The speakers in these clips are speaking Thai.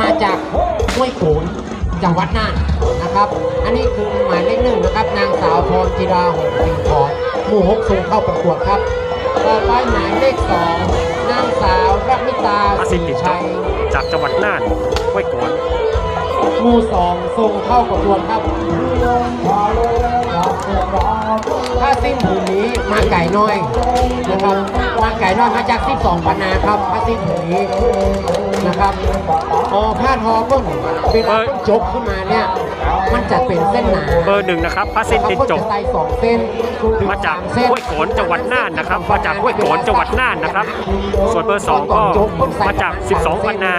มาจากห้วยโขนจังหวัดน่านนะครับ อันนี้คือหมายเลขหนึ่งนะครับ นางสาวพรจิราหงสิงห์ทองหมู่หกส่งเข้าประกวดครับ ต่อไปหมายเลขสองนางสาวรัตมิตาพระศสิรีทธิ์ติดจชับยจากจังหวัดน่านห้วยโกนหมู่สองส่งเข้าประกวดครับ ก่น้อยนะครับมาไก่น้อยมาจาก12ปันนาครับถ้าสิ้นผืนนี้นะครับพอผ้าทอต้นเวลาต้นจกขึ้นมาเนี่ยมันจะเป็นเส้นหนาเบอร์หนึ่งนะครับพระสิทธิ์ติดจบเขาก็จะใส่สองเส้นถึงมาจากสเส้นห้วยโขนจังหวัดน่านนะครับมาจากห้วยโขนจังหวัดน่านนะครับ ส่วนเบอร์สองก็มาจาก 12ปันนา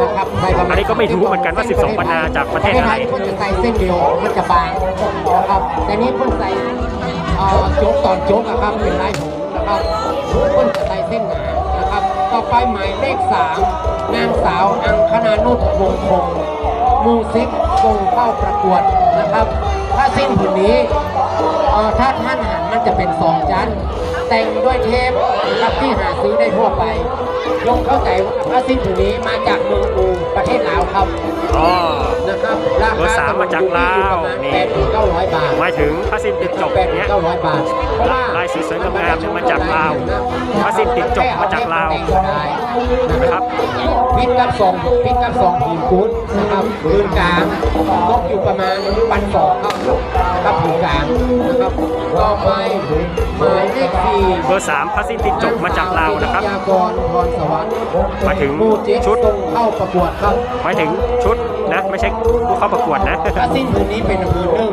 นะครับใส่ประมาณอันนี้ก็ไม่รู้เหมือนกันว่า 12ปันนาจากประเทศอะไรเพิ่นจะใส่เส้นเดียวมันจะบางนะครับแต่นี้เพิ่นใส่เอ่อ โจ๊กตอนโจ๊กนะครับเป็นลายหงนะครับเพิ่นจะใส่เส้นหนานะครับ ต่อไปหมายเลขสามนางสาวอังคณานุชวงคงมูซิกส่งเข้าประกวดนะครับ ถ้าสิ้นผืนนี้อ่อถ้าท่านหันมันจะเป็นสองชั้นแต่งด้วยเทปนะครับที่หาซื้อได้ทั่วไปยงเข้าใจว่าถ้าสิ้นผืนนี้มาจากเมืองอูประเทศลาวครับ อ๋อ นะครับราเบอร์คาสามมาจากลาวนี่ แปดถึงเก้าร้อยบาทหมายถึงพระสิทธิ์ติดจบแปดถึเนี้งยเก้าร้อยบาทเพราะว่าลายสวยๆงามๆเนี่ยมาจากลาวพระสิทธิ์ติดจบมาจากลาว นะครับ พิษกับสองพิษกับสองผืนคูณนะครับผืนกลางตกอยู่ประมาณปันสองครับนะครับผืนกลางนะครับต่อไปหมายเลขสี่ เบอร์สามพระสิทธิ์ติดจบมาจากลาวนะครับวิทยากรพรสวรรค์หมายถึงผู้เจ๊กชุด ส่งเข้าประกวดครับหมายถึงชุดนะ ไม่ใช่ผู้เข้าประกวดนะผ้าสิ้นผืนนี้เป็นผืนหนึ่ง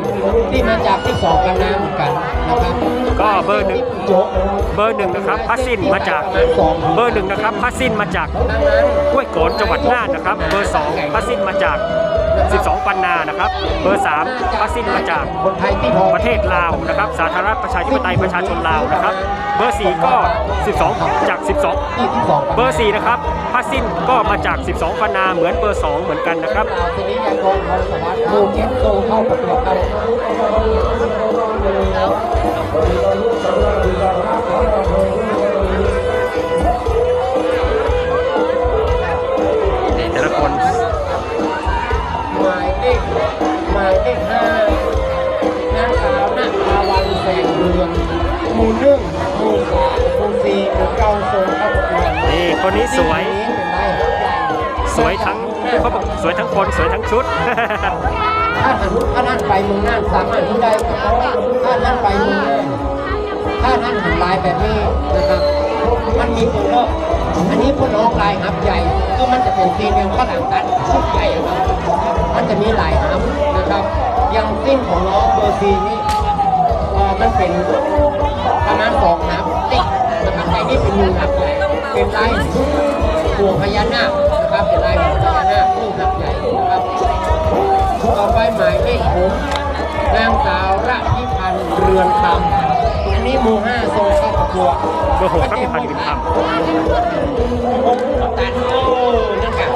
ที่มาจากที่สองกันน้ำเหมือนกันนะครับก็เบอร์หนึ่งโจ๊กเบอร์หนึ่งนะครับพระสินมาจากเบอร์หนึ่งนะครับพระสินมาจากดังนั้นห้วยโขนจังหวัดน่านนะครับ เบอร์สองพระสินมาจาก 12 ปันนานะครับ เบอร์สามพระสินมาจากประเทศลาวนะครับ สาธารณรัฐประชาธิปไตยประชาชนลาวนะครับ เบอร์สี่ก็ 12 จากที่ที่สอง12 เบอร์สี่นะครับพระสินก็มาจาก 12 ปันนาเหมือนเบอร์สองเหมือนกันนะครับ หนึ่งหมู่สามหมู่สี่หมู่เก้าโซนเข้าประกวดนี่คนนี้สวย สวยทั้งเขาบอกสวยทั้งคนสวยทั้งชุด ถ้าหันถ้าท่นไปมืองนั่นสามารถที่ได้ถ้าท่นไปมืองน่านถ้าท่นหันลายแบบนี้นะครับ มันมีตัวเลือกอันนี้พ่นออกลายหับใหญ่ ก็มันจะเป็นสีเดียวข้างหลังกันชุดใหญ่ครับ มันจะมีหลายหับนะครับอย่างสิ้นของน้องเบอร์ซีนี่มันเป็นประมาณ เป็นลายหัวพญานาคนะครับเป็นลายหัวพญานาคหนึ่งหับใหญ่นะครับต่อไปหมายเลขหกนางสาวระพิพันธ์เรือนคำอันนี้หมู่ห้าทรงเข้าประกวเบอร์หกระพิพันธ์เรือนคำหกตันโอ้นั่นค่ะ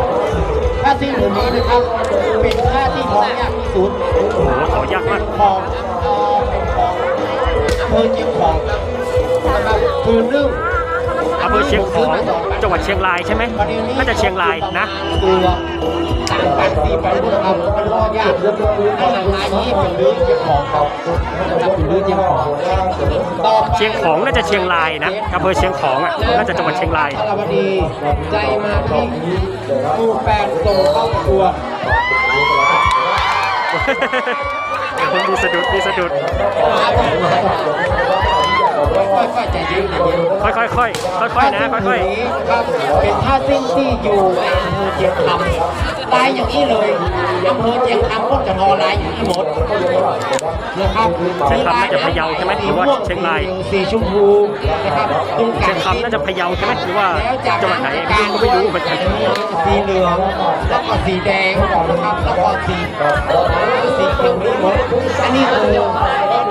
ผ้าสิ้นผืนนี้นะครับ เป็นผ้าที่ทอยากที่สุดโอ้โหขอยากมากของเป็นของอำเภอเชียงของนะครับผืนหนึ่ง อำเภอเชียงของจังหวัดเชียงรายใช่ไหมน่าจะเชียงรายนะตัวสามพันสี่พันพุทธครับมันรอยากถ้าหลังลายนี้เป็นลื้อเจ้าของเขานะครับเป็นลื้อเจ้าของต่อไปเชียงของน่าจะเชียงรายนะอำเภอเชียงของอะน่าจะจังหวัดเชียงรายสรวดีใจมาที่หมู่แปดส่งเข้าประกวดมีสะดุดมีสะดุด ค่อยๆใจเย็นใจเย็นค่อยๆค่อยๆค่อยๆนะค่อยครับเป็นท่าสิ้นที่อยู่ในอำเภอเจียงคำลายอย่างนี้เลยอำเภอเจียงคำก็จะทอลายอย่างนี้หมดนะครับๆเชียงคำน่าจะพะเยาใช่ไหมหรือว่าเชียงรายสีชมพูนะครับตรงกลาเชียงคำน่าจะพะเยาใช่ไหมหรือว่าจังหวัดไหนผมก็ไม่รู้เหมือนกันสีเหลืองแล้วก็สีแดงนะครับแล้วก็สีสีเขียวนี้หมดอันนี้คือ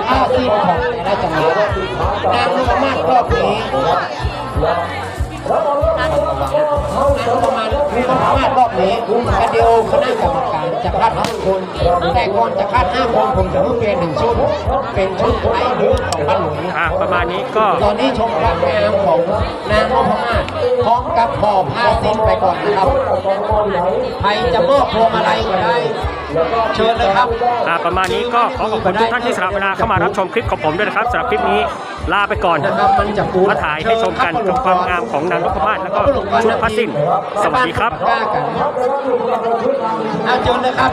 ท่าสิ้นของแต่ละจังหวัดนางนพมาศรอบนี้ประมาณคือประมาณรอบนี้กันเดียวคณะกรรมการจะคัดห้าคน แต่ก่อนจะคัดห้าคนผมจะเพิ่มเป็นหนึ่งชุด เป็นชุดไทยหรือของบ้านหลวงอะประมาณนี้ก็ตอนนี้ชมความงามของนางนพมาศพร้อมกับห่อผ้าสิ้นไปก่อนนะครับใครจะมอบพวงมาลัยก็ได้ เชิญเลยครับอ่าประมาณนี้ก็ขอขอบคุณทุกท่านที่สละเวลาเข้ามารับชมคลิปของผมด้วยนะครับสำหรับคลิปนี้ลาไปก่อนมาถ่ายให้ชมกันกับความงามของนางนพมาศแล้วก็ชุดพระสิ้น สวัสดีครับเอาเชิญเลยครับ